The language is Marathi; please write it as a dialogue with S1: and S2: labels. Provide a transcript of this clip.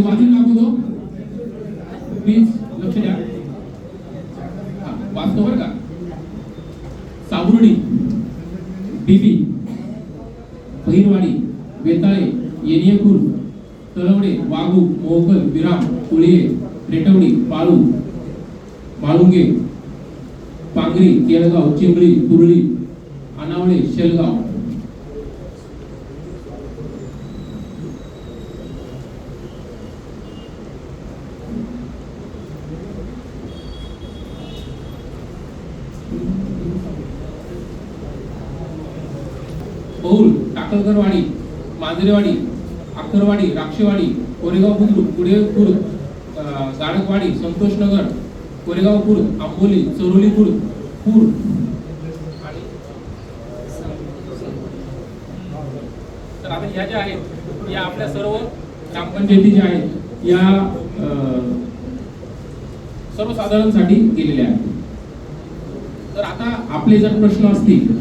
S1: मी वाचून दाखवतो प्लीज लक्ष द्या. वाचतो बरं का? साबुर्डी बीबी पहिरवाडी वेताळे येनियपूर तळवडे वाघू मोहकल विराम कुळिये रेटवडी पाळू माळुंगे पांगरी केळगाव चिंबळी कुर्ली अनावळे शेलगाव बहुल टाकळकरवाडी मांजरेवाडी अक्करवाडी राक्षेवाडी कोरेगाव बुद्रुक पुढे खुर्द गाडकवाडी संतोषनगर कोरेगाव खुर्द आंबोली चरोली खुर्द पूर. आणि तर आता ह्या ज्या आहेत या आपल्या सर्व ग्रामपंचायती ज्या आहेत या सर्वसाधारणसाठी गेलेल्या आहेत. तर आता आपले जर प्रश्न असतील